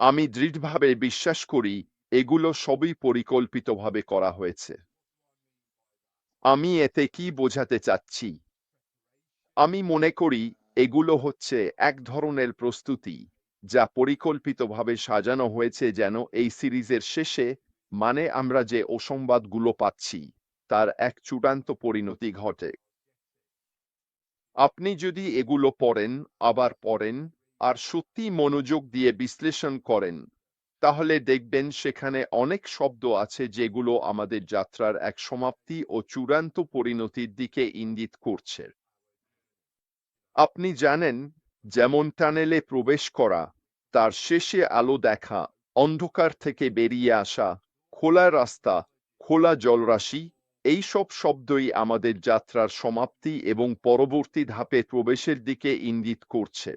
আমি দৃঢ়ভাবে বিশ্বাস করি, এগুলো সবই পরিকল্পিতভাবে করা হয়েছে। আমি এতে কি বোঝাতে চাচ্ছি? আমি মনে করি, এগুলো হচ্ছে এক ধরনের প্রস্তুতি, যা পরিকল্পিতভাবে সাজানো হয়েছে যেন এই সিরিজের শেষে মানে আমরা যে অসংবাদগুলো পাচ্ছি, তার এক চূড়ান্ত পরিণতি ঘটে। আপনি যদি এগুলো পড়েন, আবার পড়েন আর সত্যি মনোযোগ দিয়ে বিশ্লেষণ করেন। তাহলে দেখবেন সেখানে অনেক শব্দ আছে যেগুলো আমাদের যাত্রার এক সমাপ্তি ও চূড়ান্ত পরিণতির দিকে ইঙ্গিত করছে। আপনি জানেন, যেমন টানেলে প্রবেশ করা, তার শেষে আলো দেখা, অন্ধকার থেকে বেরিয়ে আসা, খোলা রাস্তা, খোলা জলরাশি, এই সব শব্দই আমাদের যাত্রার সমাপ্তি এবং পরবর্তী ধাপে প্রবেশের দিকে ইঙ্গিত করছে।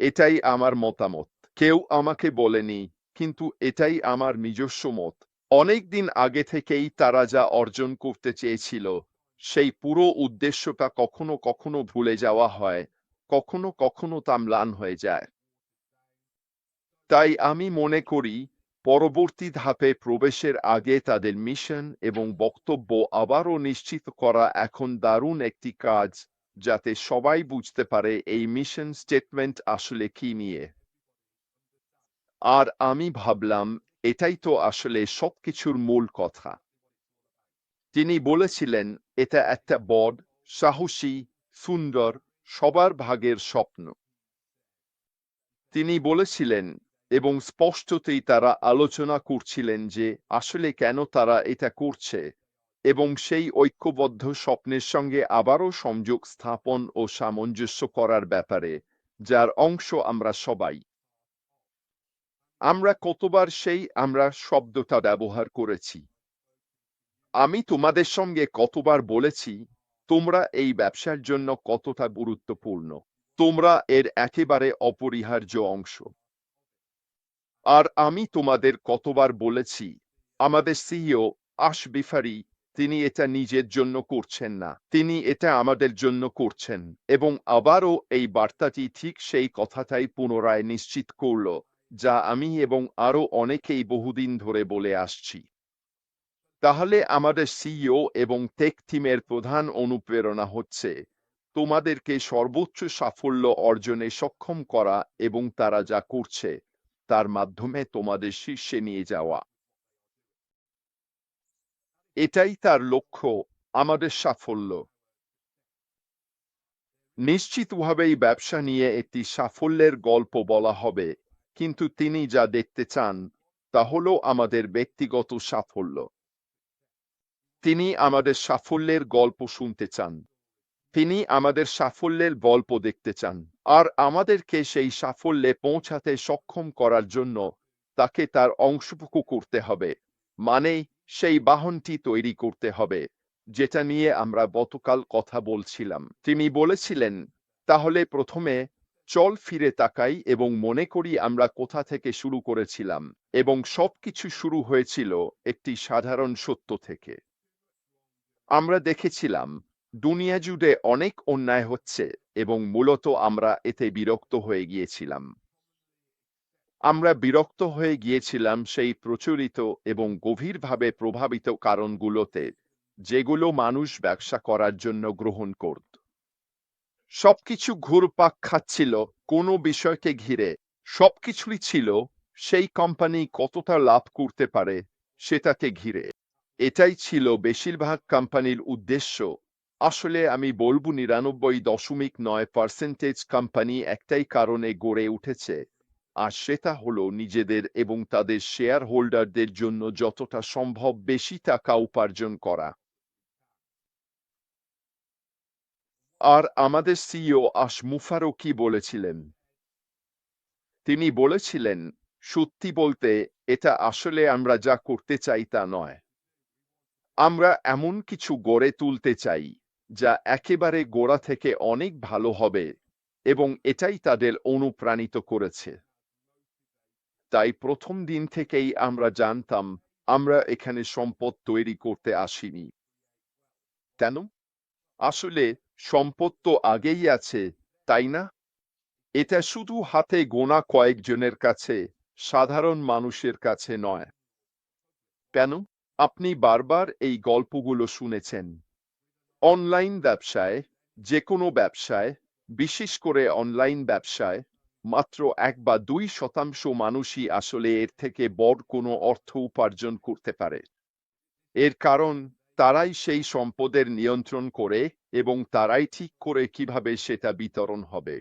এটাই আমার মতামত। কেউ আমাকে বলেনি, কিন্তু এটাই আমার নিজস্ব মত। অনেক দিন আগে থেকেই তারা যা অর্জন করতে চেয়েছিল, সেই পুরো উদ্দেশ্যটা কখনো কখনো ভুলে যাওয়া হয়, কখনো কখনো তা ম্লান হয়ে যায়। তাই আমি মনে করি, পরবর্তী ধাপে প্রবেশের আগে তাদের মিশন এবং বক্তব্য আবারও নিশ্চিত করা এখন দারুণ একটি কাজ। যাতে সবাই বুঝতে পারে এই মিশন স্টেটমেন্ট আসলে কি নিয়ে। আর আমি ভাবলাম, এটাই তো আসলে সবকিছুর মূল কথা। তিনি বলেছিলেন, এটা একটা বড, সাহসী, সুন্দর, সবার ভাগের স্বপ্ন। তিনি বলেছিলেন এবং স্পষ্টতেই তারা আলোচনা করছিলেন যে আসলে কেন তারা এটা করছে। এবং সেই ঐক্যবদ্ধ স্বপ্নের সঙ্গে আবারও সংযোগ স্থাপন ও সামঞ্জস্য করার ব্যাপারে, যার অংশ আমরা সবাই। আমরা কতবার সেই আমরা শব্দটা ব্যবহার করেছি। আমি তোমাদের সঙ্গে কতবার বলেছি, তোমরা এই ব্যবসার জন্য কতটা গুরুত্বপূর্ণ। তোমরা এর একেবারে অপরিহার্য অংশ। আর আমি তোমাদের কতবার বলেছি, আমাদের সিইও আশ বিফারি তিনি এটা নিজের জন্য করছেন না। তিনি এটা আমাদের জন্য করছেন। এবং আবারও এই বার্তাটি ঠিক সেই কথাটাই পুনরায় নিশ্চিত করল, যা আমি এবং আরও অনেকেই বহুদিন ধরে বলে আসছি। তাহলে আমাদের সিইও এবং টেক টিমের প্রধান অনুপ্রেরণা হচ্ছে, তোমাদেরকে সর্বোচ্চ সাফল্য অর্জনে সক্ষম করা এবং তারা যা করছে, তার মাধ্যমে তোমাদের শীর্ষে নিয়ে যাওয়া। এটাই তার লক্ষ্য, আমাদের সাফল্য। নিশ্চিতভাবেই ব্যবসা নিয়ে একটি সাফল্যের গল্প বলা হবে, কিন্তু তিনি যা দেখতে চান, তা হল আমাদের ব্যক্তিগত সাফল্য। তিনি আমাদের সাফল্যের গল্প শুনতে চান। তিনি আমাদের সাফল্যের গল্প দেখতে চান। আর আমাদেরকে সেই সাফল্যে পৌঁছাতে সক্ষম করার জন্য তাকে তার অংশটুকু করতে হবে মানে সেই বাহনটি তৈরি করতে হবে, যেটা নিয়ে আমরা গতকাল কথা বলছিলাম। তিনি বলেছিলেন, তাহলে প্রথমে চল ফিরে তাকাই এবং মনে করি আমরা কোথা থেকে শুরু করেছিলাম এবং সবকিছু শুরু হয়েছিল একটি সাধারণ সত্য থেকে। আমরা দেখেছিলাম, দুনিয়া জুড়ে অনেক অন্যায় হচ্ছে এবং মূলত আমরা এতে বিরক্ত হয়ে গিয়েছিলাম। আমরা বিরক্ত হয়ে গিয়েছিলাম সেই প্রচলিত এবং গভীরভাবে প্রভাবিত কারণগুলোতে, যেগুলো মানুষ ব্যবসা করার জন্য গ্রহণ করত। সবকিছু ঘুরপাক খাচ্ছিল, কোনো বিষয়কে ঘিরে। সবকিছুই ছিল, সেই কোম্পানি কতটা লাভ করতে পারে সেটাকে ঘিরে। এটাই ছিল বেশিরভাগ কোম্পানির উদ্দেশ্য। আসলে আমি বলব, নিরানব্বই দশমিক নয় পার্সেন্টেজ কোম্পানি একটাই কারণে গড়ে উঠেছে। আর সেটা হলো নিজেদের এবং তাদের শেয়ার হোল্ডারদের জন্য যতটা সম্ভব বেশি টাকা উপার্জন করা। আর আমাদের সিইও আশ মুফারও কি বলেছিলেন। তিনি বলেছিলেন, সত্যি বলতে এটা আসলে আমরা যা করতে চাই তা নয়। আমরা এমন কিছু গড়ে তুলতে চাই যা একেবারে গোড়া থেকে অনেক ভালো হবে এবং এটাই তাদের অনুপ্রাণিত করেছে। তাই প্রথম দিন থেকেই আমরা জানতাম, আমরা এখানে সম্পদ তৈরি করতে আসিনি। কেন? আসলে সম্পদ তো আগেই আছে, তাই না? এটা শুধু হাতে গোনা কয়েকজনের কাছে, সাধারণ মানুষের কাছে নয়। কেন? আপনি বারবার এই গল্পগুলো শুনেছেন। অনলাইন ব্যবসায় যে কোনো ব্যবসায়, বিশেষ করে অনলাইন ব্যবসায় মাত্র এক বা দুই শতাংশ মানুষই আসলে এর থেকে বড় কোনো অর্থ উপার্জন করতে পারে। এর কারণ, তারাই সেই সম্পদের নিয়ন্ত্রণ করে এবং তারাই ঠিক করে কীভাবে সেটা বিতরণ হবে।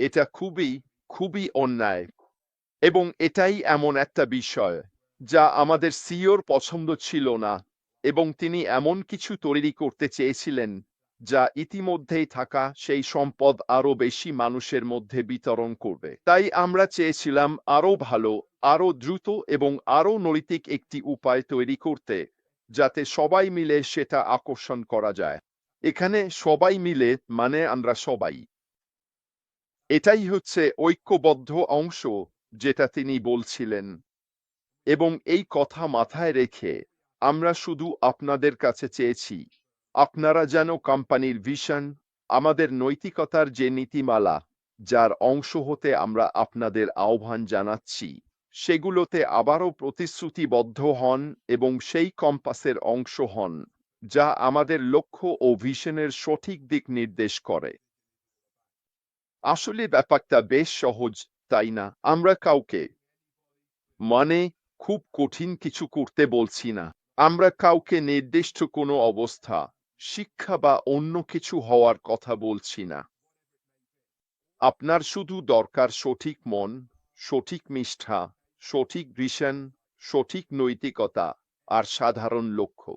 এটা খুবই খুবই অন্যায় এবং এটাই এমন একটা বিষয় যা আমাদের সিওর পছন্দ ছিল না এবং তিনি এমন কিছু তৈরি করতে চেয়েছিলেন যা ইতিমধ্যেই থাকা সেই সম্পদ আরও বেশি মানুষের মধ্যে বিতরণ করবে। তাই আমরা চেয়েছিলাম আরও ভালো আরও দ্রুত এবং আরও নৈতিক একটি উপায় তৈরি করতে, যাতে সবাই মিলে সেটা আকর্ষণ করা যায়। এখানে সবাই মিলে মানে আমরা সবাই। এটাই হচ্ছে ঐক্যবদ্ধ অংশ, যেটা তিনি বলছিলেন। এবং এই কথা মাথায় রেখে আমরা শুধু আপনাদের কাছে চেয়েছি। আপনারা যেন কোম্পানির ভিশন, আমাদের নৈতিকতার যে নীতিমালা, যার অংশ হতে আমরা আপনাদের আহ্বান জানাচ্ছি, সেগুলোতে আবারও প্রতিশ্রুতিবদ্ধ হন এবং সেই কম্পাসের অংশ হন, যা আমাদের লক্ষ্য ও ভিশনের সঠিক দিক নির্দেশ করে। আসলে ব্যাপারটা বেশ সহজ, তাই না? আমরা কাউকে মানে খুব কঠিন কিছু করতে বলছি না। আমরা কাউকে নির্দিষ্ট কোনো অবস্থা শিক্ষা বা অন্য কিছু হওয়ার কথা বলছি না। আপনার শুধু দরকার সঠিক মন, সঠিক নিষ্ঠা, সঠিক ভিশন সঠিক নৈতিকতা আর সাধারণ লক্ষ্য।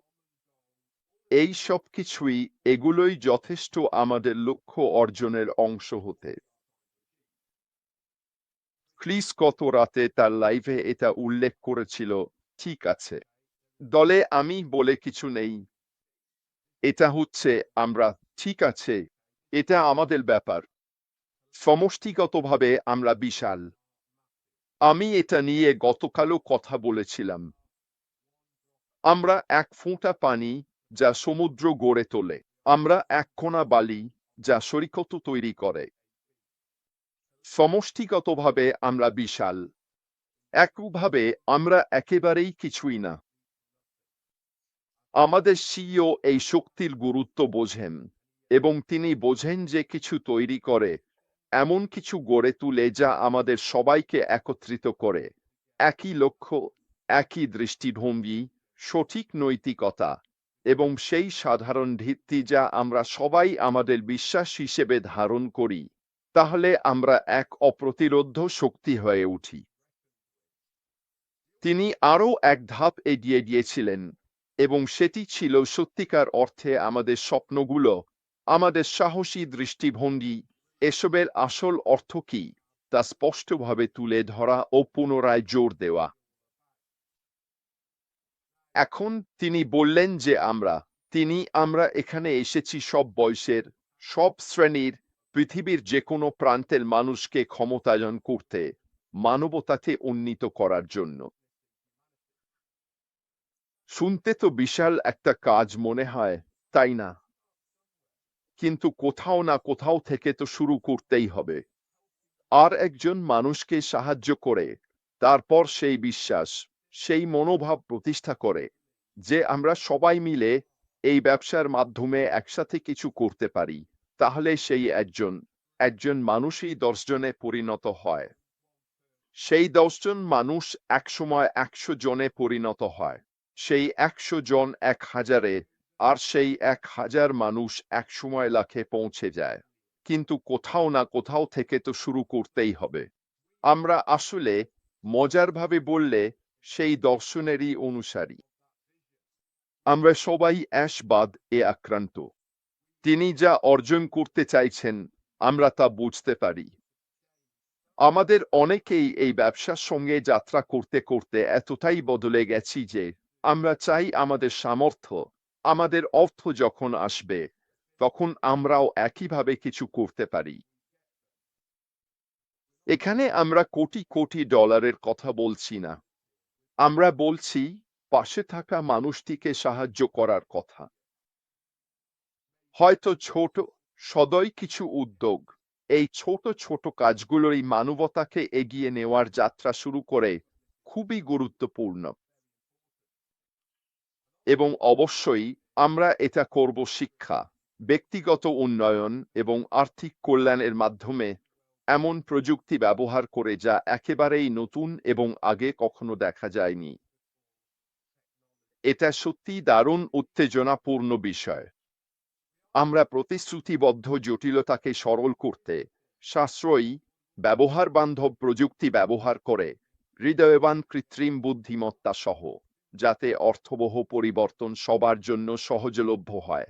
এই সব কিছুই এগুলোই যথেষ্ট আমাদের লক্ষ্য অর্জনের অংশ হতে। ক্রিস কত রাতে তার লাইভে এটা উল্লেখ করেছিল, ঠিক আছে। দলে আমি বলে কিছু নেই। এটা হচ্ছে আমরা ঠিক আছে, এটা আমাদের ব্যাপার। সমষ্টিগতভাবে আমরা বিশাল। আমি এটা নিয়ে গতকালও কথা বলেছিলাম। আমরা এক ফোঁটা পানি যা সমুদ্র গড়ে তোলে। আমরা এক কোনা বালি যা সৈকত তৈরি করে। সমষ্টিগতভাবে আমরা বিশাল। একভাবে আমরা একেবারেই কিছুই না। আমাদের সিও এই শক্তির গুরুত্ব বোঝেন এবং তিনি বোঝেন যে কিছু তৈরি করে, এমন কিছু গড়ে তুলে যা আমাদের সবাইকে একত্রিত করে। একই লক্ষ্য, একই দৃষ্টিভঙ্গি, সঠিক নৈতিকতা এবং সেই সাধারণ ভিত্তি যা আমরা সবাই আমাদের বিশ্বাস হিসেবে ধারণ করি, তাহলে আমরা এক অপ্রতিরোধ্য শক্তি হয়ে উঠি। তিনি আরও এক ধাপ এগিয়ে গিয়েছিলেন। এবং সেটি ছিল সত্যিকার অর্থে আমাদের স্বপ্নগুলো। আমাদের সাহসী দৃষ্টিভঙ্গি, এসবের আসল অর্থ কি, তা স্পষ্টভাবে তুলে ধরা ও পুনরায় জোর দেওয়া। এখন তিনি বললেন যে আমরা, তিনি, আমরা এখানে এসেছি সব বয়সের, সব শ্রেণির, পৃথিবীর যে কোনো প্রান্তের মানুষকে ক্ষমতায়ন করতে, মানবতাকে উন্নীত করার জন্য। শুনতে তো বিশাল একটা কাজ মনে হয়, তাই না? কিন্তু কোথাও না কোথাও থেকে তো শুরু করতেই হবে। আর একজন মানুষকে সাহায্য করে, তারপর সেই বিশ্বাস, সেই মনোভাব প্রতিষ্ঠা করে, যে আমরা সবাই মিলে এই ব্যবসার মাধ্যমে একসাথে কিছু করতে পারি, তাহলে সেই একজন একজন মানুষই দশজনে পরিণত হয়। সেই দশজন মানুষ একসময় একশো জনে পরিণত হয়। সেই একশো জন এক হাজারে আর সেই এক হাজার মানুষ এক সময় লাখে পৌঁছে যায়। কিন্তু কোথাও না কোথাও থেকে তো শুরু করতেই হবে। আমরা আসলে মজারভাবে বললে সেই দর্শনেরই অনুসারী। আমরা সবাই অ্যাশবাদ এ আক্রান্ত। তিনি যা অর্জন করতে চাইছেন, আমরা তা বুঝতে পারি। আমাদের অনেকেই এই ব্যবসার সঙ্গে যাত্রা করতে করতে এতটাই বদলে গেছি যে আমরা চাই আমাদের সামর্থ্য, আমাদের অর্থ যখন আসবে, তখন আমরাও একইভাবে কিছু করতে পারি। এখানে আমরা কোটি কোটি ডলারের কথা বলছি না। আমরা বলছি পাশে থাকা মানুষটিকে সাহায্য করার কথা। হয়তো ছোট, সদয় কিছু উদ্যোগ, এই ছোট ছোট কাজগুলোই মানবতাকে এগিয়ে নেওয়ার যাত্রা শুরু করে খুবই গুরুত্বপূর্ণ। এবং অবশ্যই আমরা এটা করব শিক্ষা, ব্যক্তিগত উন্নয়ন এবং আর্থিক কল্যাণের মাধ্যমে এমন প্রযুক্তি ব্যবহার করে যা একেবারেই নতুন এবং আগে কখনো দেখা যায়নি। এটা সত্যি দারুণ উত্তেজনাপূর্ণ বিষয়। আমরা প্রতিশ্রুতিবদ্ধ জটিলতাকে সরল করতে সাশ্রয়ী ব্যবহার বান্ধব প্রযুক্তি ব্যবহার করে হৃদয়বান কৃত্রিম বুদ্ধিমত্তা সহ যাতে অর্থবহ পরিবর্তন সবার জন্য সহজলভ্য হয়।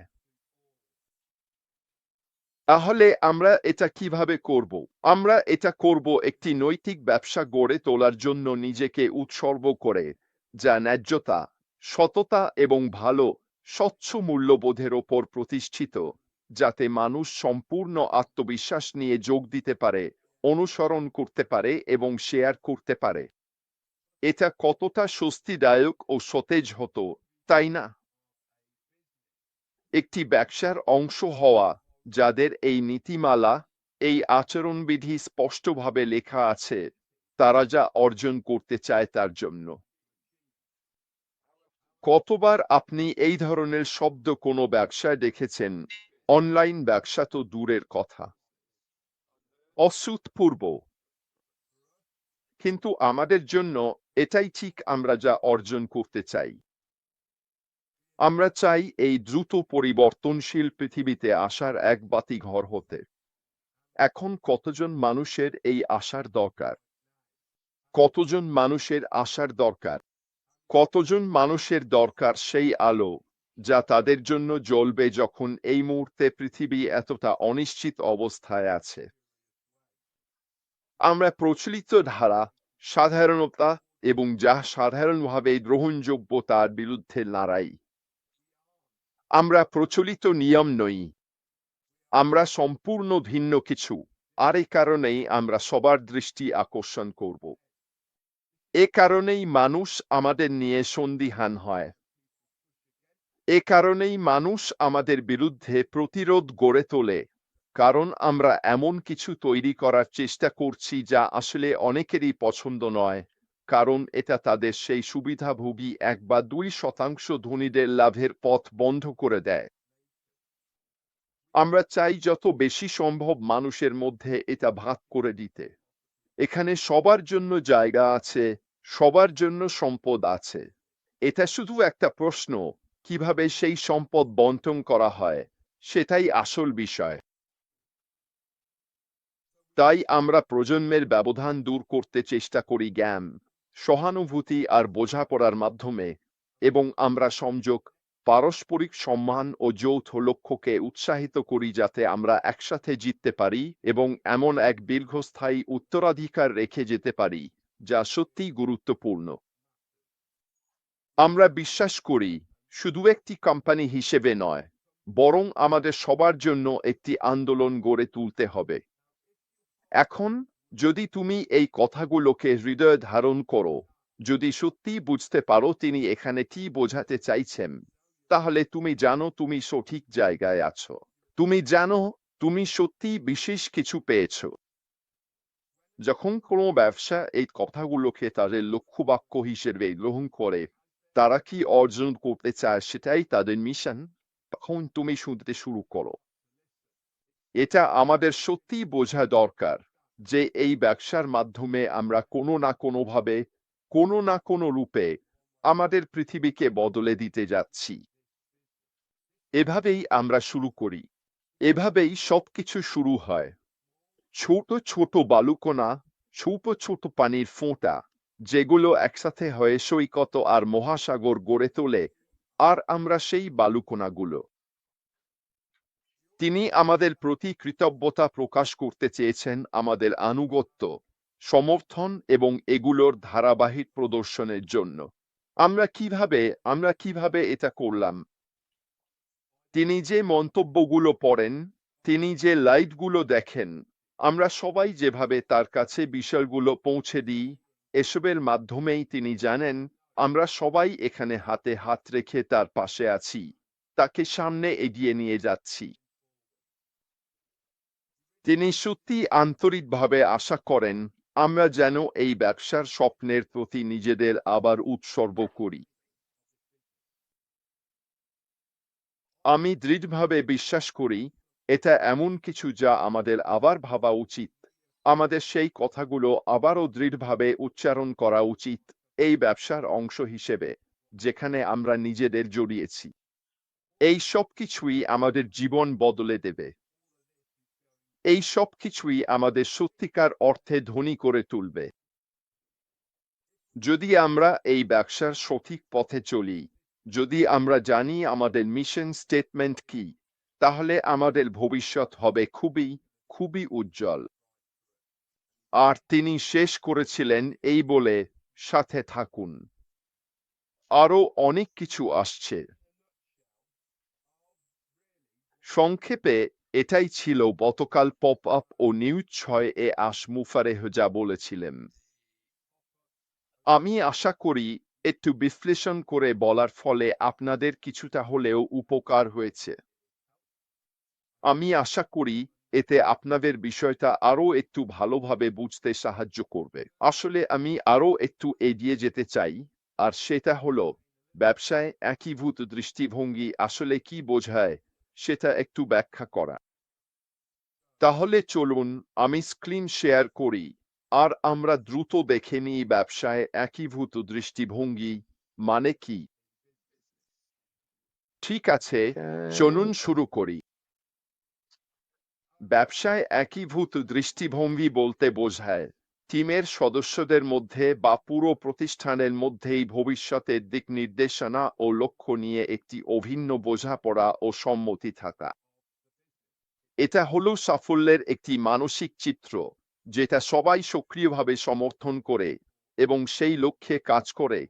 তাহলে আমরা এটা কীভাবে করব? আমরা এটা করব একটি নৈতিক ব্যবসা গড়ে তোলার জন্য নিজেকে উৎসর্গ করে, যা ন্যায্যতা, সততা এবং ভালো, স্বচ্ছ মূল্যবোধের ওপর প্রতিষ্ঠিত, যাতে মানুষ সম্পূর্ণ আত্মবিশ্বাস নিয়ে যোগ দিতে পারে, অনুসরণ করতে পারে এবং শেয়ার করতে পারে। এটা কতটা স্বস্তিদায়ক ও সতেজ হতো, তাই না? একটি ব্যবসার অংশ হওয়া, যাদের এই নীতিমালা, এই আচরণবিধি স্পষ্টভাবে লেখা আছে, তারা যা অর্জন করতে চায় তার জন্য। কতবার আপনি এই ধরনের শব্দ কোনো ব্যবসায় দেখেছেন? অনলাইন ব্যবসা তো দূরের কথা। অসুতপূর্ব কিন্তু আমাদের জন্য এটাই ঠিক আমরা যা অর্জন করতে চাই। আমরা চাই এই দ্রুত পরিবর্তনশীল পৃথিবীতে আসার এক বাতি ঘর হতে। এখন কতজন মানুষের এই আশার দরকার? কতজন মানুষের আশার দরকার? কতজন মানুষের দরকার সেই আলো, যা তাদের জন্য জ্বলবে যখন এই মুহূর্তে পৃথিবী এতটা অনিশ্চিত অবস্থায় আছে? আমরা প্রচলিত ধারা, সাধারণতা এবং যা সাধারণভাবে গ্রহণযোগ্য তার বিরুদ্ধে লড়াই। আমরা প্রচলিত নিয়ম নই। আমরা সম্পূর্ণ ভিন্ন কিছু। আর এই কারণেই আমরা সবার দৃষ্টি আকর্ষণ করব। এ কারণেই মানুষ আমাদের নিয়ে সন্দিহান হয়। এ কারণেই মানুষ আমাদের বিরুদ্ধে প্রতিরোধ গড়ে তোলে। কারণ আমরা এমন কিছু তৈরি করার চেষ্টা করছি যা আসলে অনেকেরই পছন্দ নয়। কারণ এটা তাদের সেই সুবিধাভোগী এক বা দুই শতাংশ ধনীদের লাভের পথ বন্ধ করে দেয়। আমরা চাই যত বেশি সম্ভব মানুষের মধ্যে এটা ভাগ করে দিতে। এখানে সবার জন্য জায়গা আছে, সবার জন্য সম্পদ আছে। এটা শুধু একটা প্রশ্ন, কীভাবে সেই সম্পদ বন্টন করা হয়, সেটাই আসল বিষয়। তাই আমরা প্রজন্মের ব্যবধান দূর করতে চেষ্টা করি জ্ঞান। সহানুভূতি আর বোঝাপড়ার মাধ্যমে এবং আমরা সংযোগ, পারস্পরিক সম্মান ও যৌথ লক্ষ্যকে উৎসাহিত করি যাতে আমরা একসাথে জিততে পারি এবং এমন এক দীর্ঘস্থায়ী উত্তরাধিকার রেখে যেতে পারি, যা সত্যিই গুরুত্বপূর্ণ। আমরা বিশ্বাস করি, শুধু একটি কোম্পানি হিসেবে নয়, বরং আমাদের সবার জন্য একটি আন্দোলন গড়ে তুলতে হবে। এখন যদি তুমি এই কথাগুলোকে হৃদয়ে ধারণ করো, যদি সত্যি বুঝতে পারো তিনি এখানে কি বোঝাতে চাইছেন, তাহলে তুমি জানো তুমি সঠিক জায়গায় আছো। তুমি জানো তুমি সত্যি বিশেষ কিছু পেয়েছ। যখন কোনো ব্যবসা এই কথাগুলোকে তাদের লক্ষ্যবাক্য হিসেবে গ্রহণ করে, তারা কি অর্জন করতে চায় সেটাই তাদের মিশন, তখন তুমি শুনতে শুরু করো। এটা আমাদের সত্যি বোঝা দরকার। যে এই ব্যবসার মাধ্যমে আমরা কোনো না কোনোভাবে, কোনো না কোনো রূপে আমাদের পৃথিবীকে বদলে দিতে যাচ্ছি। এভাবেই আমরা শুরু করি। এভাবেই সবকিছু শুরু হয়। ছোট ছোট বালুকণা, ছোট ছোট পানির ফোঁটা, যেগুলো একসাথে হয়ে সৈকত আর মহাসাগর গড়ে তোলে, আর আমরা সেই বালুকণাগুলো। তিনি আমাদের প্রতি কৃতজ্ঞতা প্রকাশ করতে চেয়েছেন আমাদের আনুগত্য, সমর্থন এবং এগুলোর ধারাবাহিক প্রদর্শনের জন্য। আমরা কীভাবে আমরা কীভাবে এটা করলাম? তিনি যে মন্তব্যগুলো পড়েন, তিনি যে লাইটগুলো দেখেন, আমরা সবাই যেভাবে তার কাছে বিষয়গুলো পৌঁছে দিই, এসবের মাধ্যমেই তিনি জানেন, আমরা সবাই এখানে হাতে হাত রেখে তার পাশে আছি, তাকে সামনে এগিয়ে নিয়ে যাচ্ছি। তিনি সত্যি আন্তরিকভাবে আশা করেন, আমরা যেন এই ব্যবসার স্বপ্নের প্রতি নিজেদের আবার উৎসর্গ করি। আমি দৃঢ়ভাবে বিশ্বাস করি, এটা এমন কিছু যা আমাদের আবার ভাবা উচিত। আমাদের সেই কথাগুলো আবারও দৃঢ়ভাবে উচ্চারণ করা উচিত, এই ব্যবসার অংশ হিসেবে, যেখানে আমরা নিজেদের জড়িয়েছি। এই সব কিছুই আমাদের জীবন বদলে দেবে। এই সব কিছুই আমাদের সত্যিকার অর্থে ধনী করে তুলবে। যদি আমরা এই ব্যবসার সঠিক পথে চলি, যদি আমরা জানি আমাদের মিশন স্টেটমেন্ট কি, তাহলে আমাদের ভবিষ্যৎ হবে খুবই খুবই উজ্জ্বল। আর তিনি শেষ করেছিলেন এই বলে সাথে থাকুন। আরও অনেক কিছু আসছে। সংক্ষেপে এটাই ছিল গতকাল পপ আপ ও নিউজ ছয় এ আস মুফারেহ যা বলেছিলেন। আমি আশা করি একটু বিশ্লেষণ করে বলার ফলে আপনাদের কিছুটা হলেও উপকার হয়েছে। আমি আশা করি এতে আপনাদের বিষয়টা আরও একটু ভালোভাবে বুঝতে সাহায্য করবে। আসলে আমি আরও একটু এগিয়ে যেতে চাই, আর সেটা হলো, ব্যবসায় একীভূত দৃষ্টিভঙ্গি আসলে কি বোঝায় সেটা একটু ব্যাখ্যা করা। তাহলে চলুন আমি স্ক্রিন শেয়ার করি আর আমরা দ্রুত দেখে নিই ব্যবসায় একীভূত দৃষ্টিভঙ্গি মানে কি। ঠিক আছে চলুন শুরু করি। ব্যবসায় একীভূত দৃষ্টিভঙ্গি বলতে বোঝায় টিমের সদস্যদের মধ্যে বা পুরো প্রতিষ্ঠানের মধ্যেই ভবিষ্যতের দিক নির্দেশনা ও লক্ষ্য নিয়ে একটি অভিন্ন বোঝাপড়া ও সম্মতি থাকা। এটা হলো সাফল্যের একটি মানসিক চিত্র, যেটা সবাই সক্রিয়ভাবে সমর্থন করে এবং সেই লক্ষ্যে কাজ করে,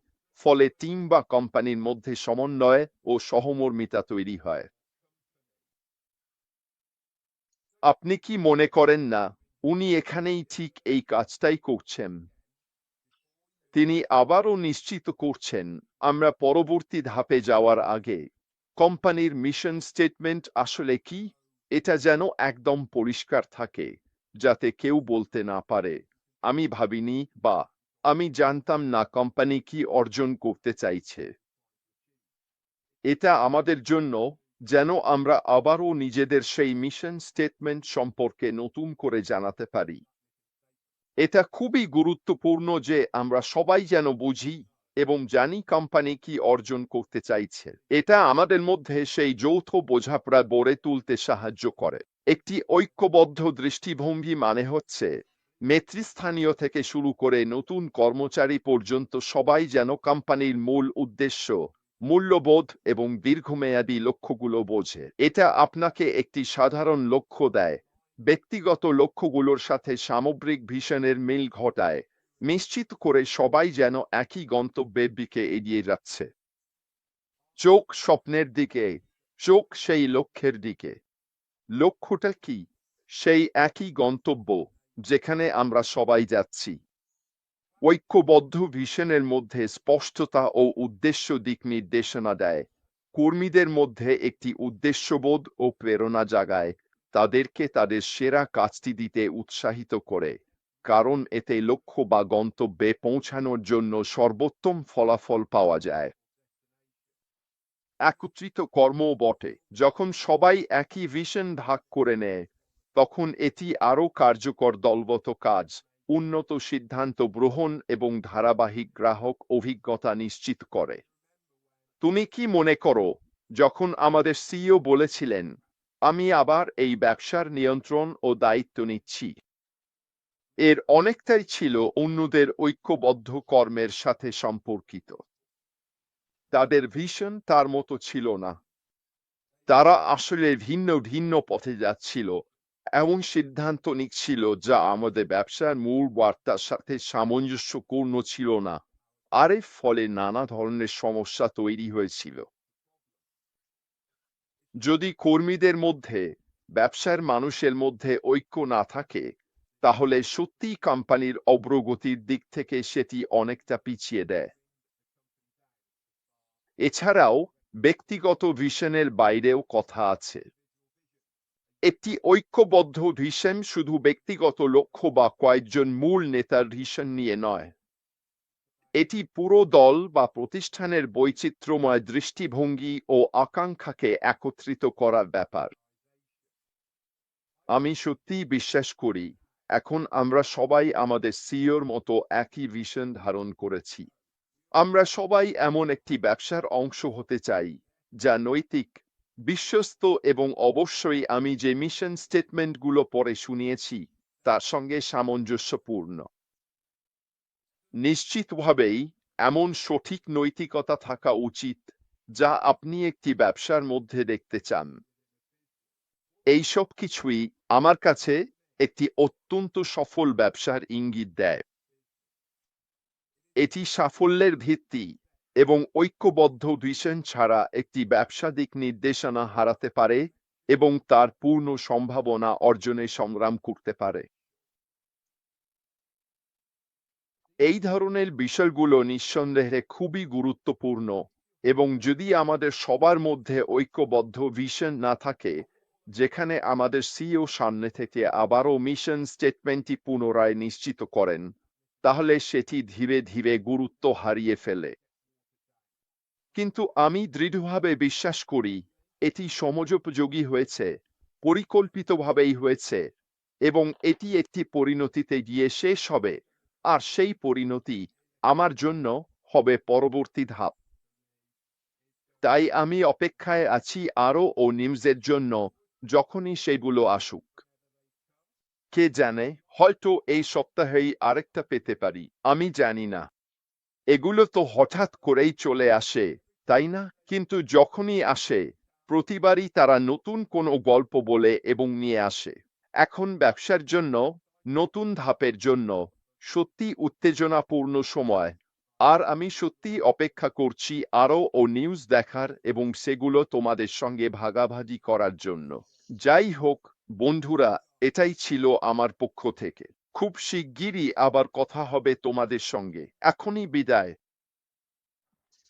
ফলে টিম বা কোম্পানির মধ্যে সমন্বয় ও সহমর্মিতা তৈরি হয়। আপনি কি মনে করেন না উনি এখানেই ঠিক এই কাজটাই করছেন। তিনি আবারও নিশ্চিত করছেন, আমরা পরবর্তী ধাপে যাওয়ার আগে কোম্পানির মিশন স্টেটমেন্ট আসলে কি, এটা যেন একদম পরিষ্কার থাকে, যাতে কেউ বলতে না পারে, আমি ভাবিনি বা আমি জানতাম না কোম্পানি কি অর্জন করতে চাইছে। এটা আমাদের জন্য যেন আমরা আবারও নিজেদের সেই মিশন স্টেটমেন্ট সম্পর্কে নতুন করে জানাতে পারি। এটা খুবই গুরুত্বপূর্ণ যে আমরা সবাই যেন বুঝি এবং জানি কোম্পানি কি অর্জন করতে চাইছে। এটা আমাদের মধ্যে সেই যৌথ বোঝাপড়া গড়ে তুলতে সাহায্য করে। একটি ঐক্যবদ্ধ দৃষ্টিভঙ্গি মানে হচ্ছে নেতৃস্থানীয় থেকে শুরু করে নতুন কর্মচারী পর্যন্ত সবাই যেন কোম্পানির মূল উদ্দেশ্য মূল্যবোধ এবং দীর্ঘমেয়াদী লক্ষ্যগুলো বোঝে। এটা আপনাকে একটি সাধারণ লক্ষ্য দেয়। ব্যক্তিগত লক্ষ্যগুলোর সাথে সামগ্রিক ভিশনের মিল ঘটায়। নিশ্চিত করে সবাই যেন একই গন্তব্যের দিকে এগিয়ে যাচ্ছে। চোখ স্বপ্নের দিকে, চোখ সেই লক্ষ্যের দিকে। লক্ষ্যটা কি? সেই একই গন্তব্য যেখানে আমরা সবাই যাচ্ছি। ঐক্যবদ্ধ ভিশনের মধ্যে স্পষ্টতা ও উদ্দেশ্য দিক নির্দেশনা দেয়। কর্মীদের মধ্যে একটি উদ্দেশ্যবোধ ও প্রেরণা জাগায়। তাদেরকে তাদের সেরা কাজটি দিতে উৎসাহিত করে। কারণ এতে লক্ষ্য বা গন্তব্যে পৌঁছানোর জন্য সর্বোত্তম ফলাফল পাওয়া যায়। একত্রিত কর্ম বটে। যখন সবাই একই ভিশন ভাগ করে নেয়, তখন এটি আরও কার্যকর দলগত কাজ। উন্নত সিদ্ধান্ত গ্রহণ এবং ধারাবাহিক গ্রাহক অভিজ্ঞতা নিশ্চিত করে। তুমি কি মনে করো, যখন আমাদের সিইও বলেছিলেন, আমি আবার এই ব্যবসার নিয়ন্ত্রণ ও দায়িত্ব নিচ্ছি এর অনেকটাই ছিল অন্যদের ঐক্যবদ্ধ কর্মের সাথে সম্পর্কিত। তাদের ভীষণ তার মতো ছিল না। তারা আসলে ভিন্ন ভিন্ন পথে যাচ্ছিল এমন সিদ্ধান্ত নিচ্ছিল যা আমাদের ব্যবসার মূল বার্তার সাথে সামঞ্জস্যপূর্ণ ছিল না। আর এর ফলে নানা ধরনের সমস্যা তৈরি হয়েছিল। যদি কর্মীদের মধ্যে, ব্যবসার মানুষের মধ্যে ঐক্য না থাকে, তাহলে সত্যি কোম্পানির অগ্রগতির দিক থেকে সেটি অনেকটা পিছিয়ে দেয়। এছাড়াও ব্যক্তিগত ভিশনের বাইরেও কথা আছে। একটি ঐক্যবদ্ধ ভিশন শুধু ব্যক্তিগত লক্ষ্য বা কয়েকজন মূল নেতার ভিশন নিয়ে নয়। এটি পুরো দল বা প্রতিষ্ঠানের বৈচিত্র্যময় দৃষ্টিভঙ্গি ও আকাঙ্ক্ষাকে একত্রিত করার ব্যাপার। আমি সত্যিই বিশ্বাস করি, এখন আমরা সবাই আমাদের সিওর মতো একই ভিশন ধারণ করেছি। আমরা সবাই এমন একটি ব্যবসার অংশ হতে চাই, যা নৈতিক বিশ্বস্ত এবং অবশ্যই আমি যে মিশন স্টেটমেন্টগুলো পরে শুনিয়েছি, তার সঙ্গে সামঞ্জস্যপূর্ণ। নিশ্চিতভাবেই এমন সঠিক নৈতিকতা থাকা উচিত যা আপনি একটি ব্যবসার মধ্যে দেখতে চান। এই সব কিছুই আমার কাছে একটি অত্যন্ত সফল ব্যবসার ইঙ্গিত দেয়। এটি সাফল্যের ভিত্তি এবং ঐক্যবদ্ধ ভিশন ছাড়া একটি ব্যবসা দিক নির্দেশনা হারাতে পারে এবং তার পূর্ণ সম্ভাবনা অর্জনে সংগ্রাম করতে পারে। এই ধরনের বিষয়গুলো নিঃসন্দেহে খুবই গুরুত্বপূর্ণ এবং যদি আমাদের সবার মধ্যে ঐক্যবদ্ধ ভিশন না থাকে, যেখানে আমাদের সিও সামনে থেকে আবারও মিশন স্টেটমেন্টটি পুনরায় নিশ্চিত করেন, তাহলে সেটি ধীরে ধীরে গুরুত্ব হারিয়ে ফেলে। কিন্তু আমি দৃঢ়ভাবে বিশ্বাস করি, এটি সমযোপযোগী হয়েছে, পরিকল্পিতভাবেই হয়েছে, এবং এটি একটি পরিণতিতে গিয়ে শেষ হবে, আর সেই পরিণতি আমার জন্য হবে পরবর্তী ধাপ। তাই আমি অপেক্ষায় আছি আরও ও নিউজের জন্য, যখনই সেগুলো আসুক। কে জানে, হয়তো এই সপ্তাহেই আরেকটা পেতে পারি, আমি জানি না। এগুলো তো হঠাৎ করেই চলে আসে। তাই না? কিন্তু যখনই আসে, প্রতিবারই তারা নতুন কোনো গল্প বলে এবং নিয়ে আসে। এখন ব্যবসার জন্য, নতুন ধাপের জন্য, সত্যি উত্তেজনাপূর্ণ সময়। আর আমি সত্যি অপেক্ষা করছি আরও ও নিউজ দেখার এবং সেগুলো তোমাদের সঙ্গে ভাগাভাগি করার জন্য। যাই হোক, বন্ধুরা, এটাই ছিল আমার পক্ষ থেকে। খুব শিগগিরই আবার কথা হবে তোমাদের সঙ্গে। এখনই বিদায়।